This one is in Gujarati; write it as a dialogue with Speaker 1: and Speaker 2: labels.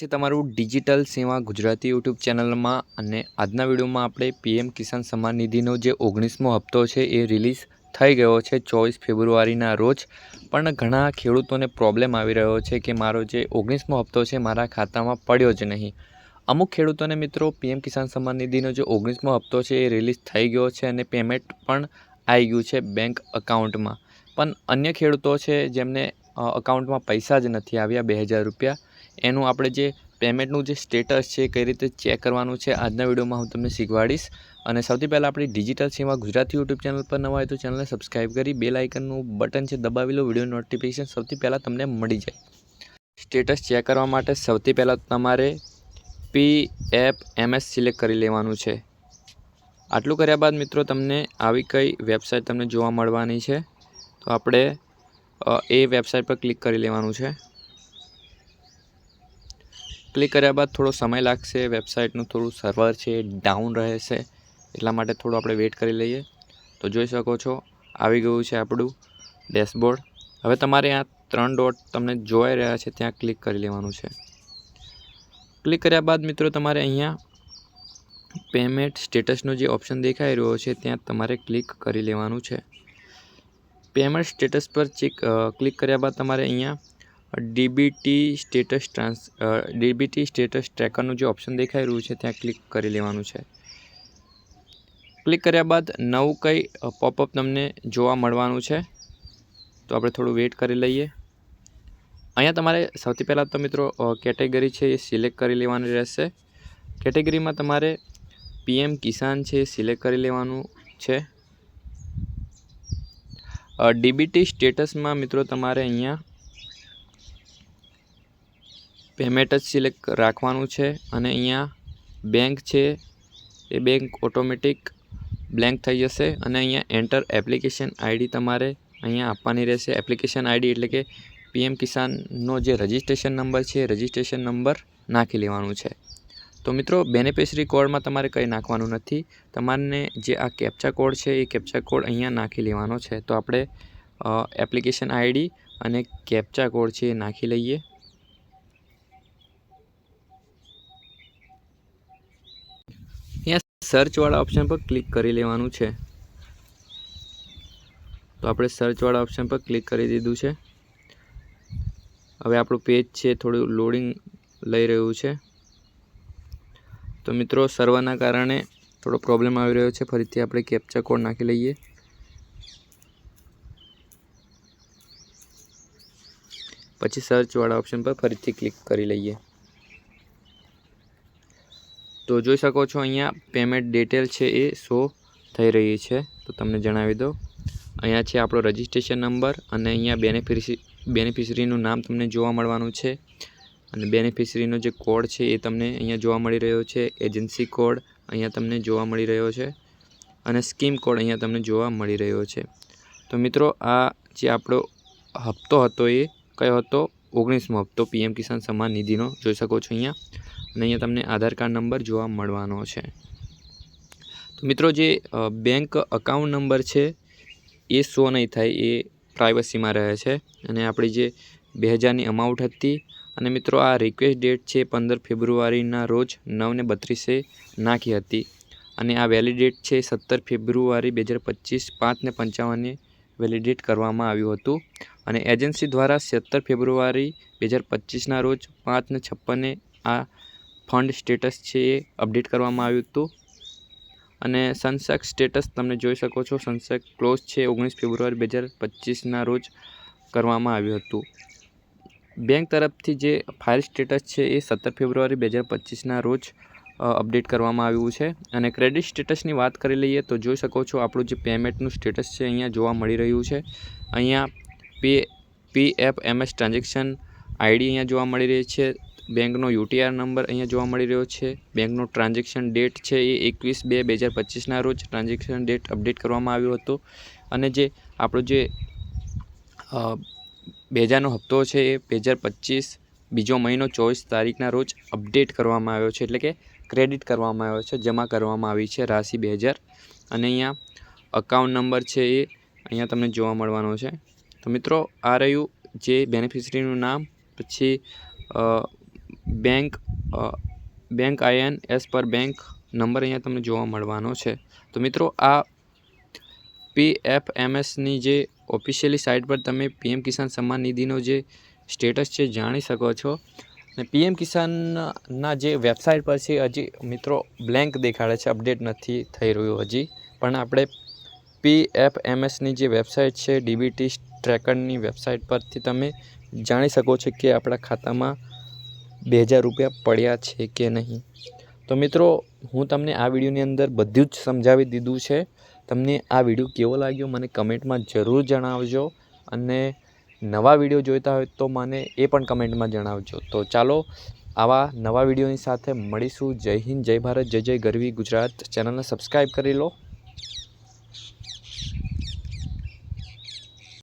Speaker 1: છે તમારું ડિજિટલ સેવા ગુજરાતી યુટ્યુબ ચેનલમાં અને આજના વિડીયોમાં આપણે પીએમ કિસાન સન્માન નિધિનો જે ઓગણીસમો હપ્તો છે એ રિલીઝ થઈ ગયો છે ચોવીસ ફેબ્રુઆરીના રોજ. પણ ઘણા ખેડૂતોને પ્રોબ્લેમ આવી રહ્યો છે કે મારો જે ઓગણીસમો હપ્તો છે મારા ખાતામાં પડ્યો જ નહીં. અમુક ખેડૂતોને મિત્રો પીએમ કિસાન સન્માન નિધિનો જે ઓગણીસમો હપ્તો છે એ રિલીઝ થઈ ગયો છે અને પેમેન્ટ પણ આવી ગયું છે બેંક અકાઉન્ટમાં પણ અન્ય ખેડૂતો છે જેમને અકાઉન્ટમાં પૈસા જ નથી આવ્યા, બે હજાર રૂપિયા એનું આપણે જે પેમેન્ટનું જે સ્ટેટસ છે કઈ રીતે ચેક કરવાનું છે, આજના વિડીયોમાં હું તમને શીખવાડીશ. અને સૌથી પહેલાં આપણી ડિજિટલ સેવા ગુજરાતી યુટ્યુબ ચેનલ પર નવા હોય તો ચેનલને સબસ્ક્રાઈબ કરી બેલ આઇકનનું બટન છે દબાવી લો વીડિયો નોટિફિકેશન સૌથી પહેલાં તમને મળી જાય. સ્ટેટસ ચેક કરવા માટે સૌથી પહેલાં તમારે પી એપ એમએસ સિલેક્ટ કરી લેવાનું છે. આટલું કર્યા બાદ મિત્રો તમને આવી કઈ વેબસાઇટ તમને જોવા મળવાની છે? તો આપણે એ વેબસાઇટ પર ક્લિક કરી લેવાનું છે. ક્લિક કર્યા બાદ થોડો સમય લાગશે, વેબસાઇટનું થોડું સર્વર છે, ડાઉન રહેશે, એટલા માટે થોડું આપણે વેઇટ કરી લઈએ. તો જોઈ શકો છો, આવી ગયું છે આપણું ડેશબોર્ડ. હવે તમારે આ ત્રણ ડોટ તમને જોઈ રહ્યા છે, ત્યાં ક્લિક કરી લેવાનું છે. ક્લિક કર્યા બાદ મિત્રો તમારે અહીંયા પેમેન્ટ સ્ટેટસનો જે ઓપ્શન દેખાઈ રહ્યો છે, ત્યાં તમારે ક્લિક કરી લેવાનું છે. પેમેન્ટ સ્ટેટસ પર ચેક ક્લિક કર્યા બાદ તમારે અહીંયા DBT status trans DBT status ટ્રેકરનું જે ઓપ્શન દેખાઈ રહ્યું છે, ત્યાં ક્લિક કરી લેવાનું છે. ક્લિક કર્યા બાદ નવું કંઈ પોપઅપ તમને જોવા મળવાનું છે. તો આપણે થોડું વેઇટ કરી લઈએ. અહીંયા તમારે સૌથી પહેલાં તો મિત્રો કેટેગરી છે એ સિલેક્ટ કરી લેવાની રહેશે. કેટેગરીમાં તમારે પીએમ કિસાન છે એ સિલેક્ટ કરી લેવાનું છે. ડીબીટી સ્ટેટસમાં મિત્રો તમારે અહીંયા પેમેન્ટ જ સિલેક્ટ રાખવાનું છે અને અહીંયા બેંક છે, એ બેંક ઓટોમેટિક બ્લેન્ક થઈ જશે અને અહીંયા એન્ટર એપ્લિકેશન આઈડી તમારે અહીંયા આપવાની રહેશે. એપ્લિકેશન આઈડી એટલે કે પીએમ કિસાનનો જે રજિસ્ટ્રેશન નંબર છે, એ રજિસ્ટ્રેશન નંબર નાખી લેવાનું છે. તો મિત્રો, બેનિફિશરી કોડમાં તમારે કંઈ નાખવાનું નથી. તમારે જે આ કેપ્ચા કોડ છે, એ કેપ્ચા કોડ અહીંયા નાખી લેવાનો છે. તો આપણે એપ્લિકેશન આઈડી અને કેપ્ચા કોડ છે એ નાખી લઈએ અહીંયા સર્ચવાળા ઓપ્શન પર ક્લિક કરી લેવાનું છે. તો આપણે સર્ચવાળા ઓપ્શન પર ક્લિક કરી દીધું છે. હવે આપણું પેજ છે, થોડું લોડિંગ લઈ રહ્યું છે. તો મિત્રો સર્વરના કારણે થોડો પ્રોબ્લેમ આવી રહ્યો છે. ફરીથી આપણે કેપ્ચા કોડ નાખી લઈએ. પછી સર્ચવાળા ઓપ્શન પર ફરીથી ક્લિક કરી લઈએ. તો જોઈ શકો છો અહીંયા પેમેન્ટ ડિટેલ છે એ શો થઈ રહી છે. તો તમને જણાવી દો અહીંયા છે આપણો રજિસ્ટ્રેશન નંબર અને અહીંયા બેનિફિશરી બેનિફિશરીનું નામ તમને જોવા મળવાનું છે. અને બેનિફિશરીનો જે કોડ છે એ તમને અહીંયા જોવા મળી રહ્યો છે. એજન્સી કોડ અહીંયા તમને જોવા મળી રહ્યો છે. અને સ્કીમ કોડ અહીંયા તમને જોવા મળી રહ્યો છે. તો મિત્રો, આ જે આપણો હપ્તો હતો એ કયો હતો? ઓગણીસમો હપ્તો પીએમ કિસાન સન્માન નિધિનો. જોઈ શકો છો અહીંયા. અને અહીંયા તમને આધાર કાર્ડ નંબર જોવા મળવાનો છે. તો મિત્રો જે બેંક અકાઉન્ટ નંબર છે, એ શો નહીં થાય, એ પ્રાઇવસીમાં રહે છે. અને આપણી જે બે હજારની અમાઉન્ટ હતી, અને મિત્રો આ રિક્વેસ્ટ ડેટ છે પંદર ફેબ્રુઆરીના રોજ નવને બત્રીસે નાખી હતી. અને આ વેલિડેટ છે સત્તર ફેબ્રુઆરી બે હજાર પચીસ પાંચને પંચાવને વેલિડેટ કરવામાં આવ્યું હતું. અને એજન્સી દ્વારા સત્તર ફેબ્રુઆરી બે હજાર પચીસના રોજ પાંચને છપ્પને આ ફંડ સ્ટેટસ છે એ અપડેટ કરવામાં આવ્યું હતું. અને સનસેક સ્ટેટસ તમે જોઈ શકો છો સનસેક ક્લોઝ છે ઓગણીસ ફેબ્રુઆરી બે હજાર પચીસના રોજ કરવામાં આવ્યું હતું. બેંક તરફથી જે ફાઇલ સ્ટેટસ છે એ સત્તર ફેબ્રુઆરી બે હજાર પચીસના રોજ અપડેટ કરવામાં આવ્યું છે. અને ક્રેડિટ સ્ટેટસની વાત કરી લઈએ તો જોઈ શકો છો આપણું જે પેમેન્ટનું સ્ટેટસ છે અહીંયા જોવા મળી રહ્યું છે. અહીંયા P P F M S transaction ID અહીંયા જોવા મળી રહી છે. બેંકનો યુટીઆર નંબર અહીંયા જોવા મળી રહ્યો છે. બેંકનો ટ્રાન્ઝેક્શન ડેટ છે એ એકવીસ બે બે હજાર પચીસના રોજ ટ્રાન્ઝેક્શન ડેટ અપડેટ કરવામાં આવ્યો હતો. અને જે આપણો જે બે હજારનો હપ્તો છે એ બે હજાર પચીસ બીજો મહિનો ચોવીસ તારીખના રોજ અપડેટ કરવામાં આવ્યો છે. એટલે કે ક્રેડિટ કરવામાં આવ્યો છે, જમા કરવામાં આવી છે રાશિ બે હજાર. અને અહીંયા અકાઉન્ટ નંબર છે એ અહીંયા તમને જોવા મળવાનો છે. તો મિત્રો, આ રહ્યું જે બેનિફિશરીનું નામ, પછી બેંક બેંક આઈએન, એસ પર બેંક નંબર અહીંયા તમને જોવા મળવાનો છે. તો મિત્રો, આ પી એફ એમએસની જે ઓફિશિયલી સાઇટ પર તમે પીએમ કિસાન સન્માન નિધિનો જે સ્ટેટસ છે જાણી શકો છો. અને પીએમ કિસાનના જે વેબસાઇટ પર છે, હજી મિત્રો બ્લેન્ક દેખાડે છે, અપડેટ નથી થઈ રહ્યું હજી. પણ આપણે પી એફ એમએસની જે વેબસાઇટ છે ડીબીટી ટ્રેકરની વેબસાઇટ પરથી તમે જાણી શકો છો કે આપણા ખાતામાં બે હજાર રૂપિયા પડ્યા છે કે નહીં? તો મિત્રો, હું તમને આ વિડીયોની અંદર બધું જ સમજાવી દીધું છે. તમને આ વીડિયો કેવો લાગ્યો મને કમેન્ટમાં જરૂર જણાવજો. અને નવા વીડિયો જોઈતા હોય તો મને એ પણ કમેન્ટમાં જણાવજો. તો ચાલો, આવા નવા વિડીયોની સાથે મળીશું. જય હિન્દ, જય ભારત, જય જય ગરવી ગુજરાત. ચેનલને સબસ્ક્રાઈબ કરી લો.